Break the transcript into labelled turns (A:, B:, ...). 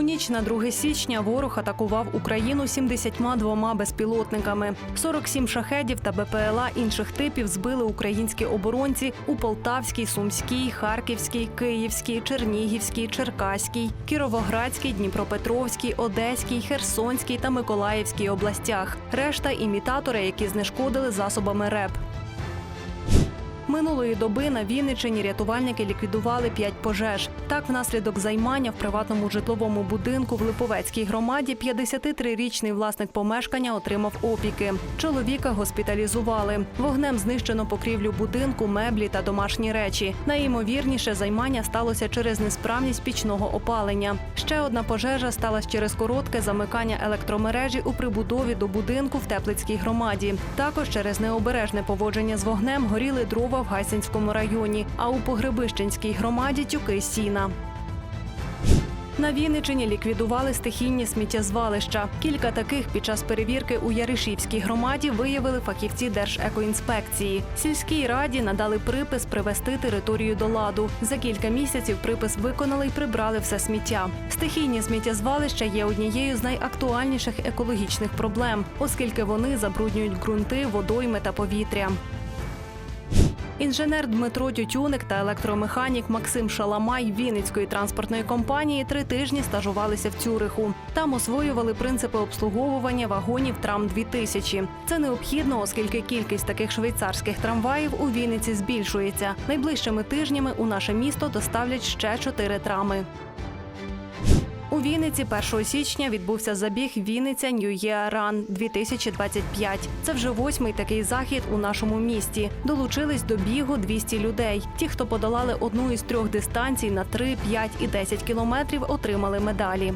A: У ніч на 2 січня ворог атакував Україну 72 безпілотниками. 47 шахедів та БПЛА інших типів збили українські оборонці у Полтавській, Сумській, Харківській, Київській, Чернігівській, Черкаській, Кіровоградській, Дніпропетровській, Одеській, Херсонській та Миколаївській областях. Решта імітатори, які знешкодили засобами РЕП. Минулої доби на Вінниччині рятувальники ліквідували п'ять пожеж. Так, внаслідок займання в приватному житловому будинку в Липовецькій громаді 53-річний власник помешкання отримав опіки. Чоловіка госпіталізували. Вогнем знищено покрівлю будинку, меблі та домашні речі. Найімовірніше займання сталося через несправність пічного опалення. Ще одна пожежа сталася через коротке замикання електромережі у прибудові до будинку в Теплицькій громаді. Також через необережне поводження з вогнем горіли дрова в Гайсинському районі, а у Погребищенській громаді тюки сіна. На Вінничині ліквідували стихійні сміттєзвалища. Кілька таких під час перевірки у Яришівській громаді виявили фахівці Держекоінспекції. Сільській раді надали припис привести територію до ладу. За кілька місяців припис виконали й прибрали все сміття. Стихійні сміттєзвалища є однією з найактуальніших екологічних проблем, оскільки вони забруднюють ґрунти, водойми та повітря. Інженер Дмитро Тютюник та електромеханік Максим Шаламай Вінницької транспортної компанії три тижні стажувалися в Цюриху. Там освоювали принципи обслуговування вагонів трам 2000 Це необхідно, оскільки кількість таких швейцарських трамваїв у Вінниці збільшується. Найближчими тижнями у наше місто доставлять ще чотири трами. У Вінниці 1 січня відбувся забіг Вінниця New Year Run 2025. Це вже восьмий такий захід у нашому місті. Долучились до бігу 200 людей. Ті, хто подолали одну із трьох дистанцій на 3, 5 і 10 кілометрів, отримали медалі.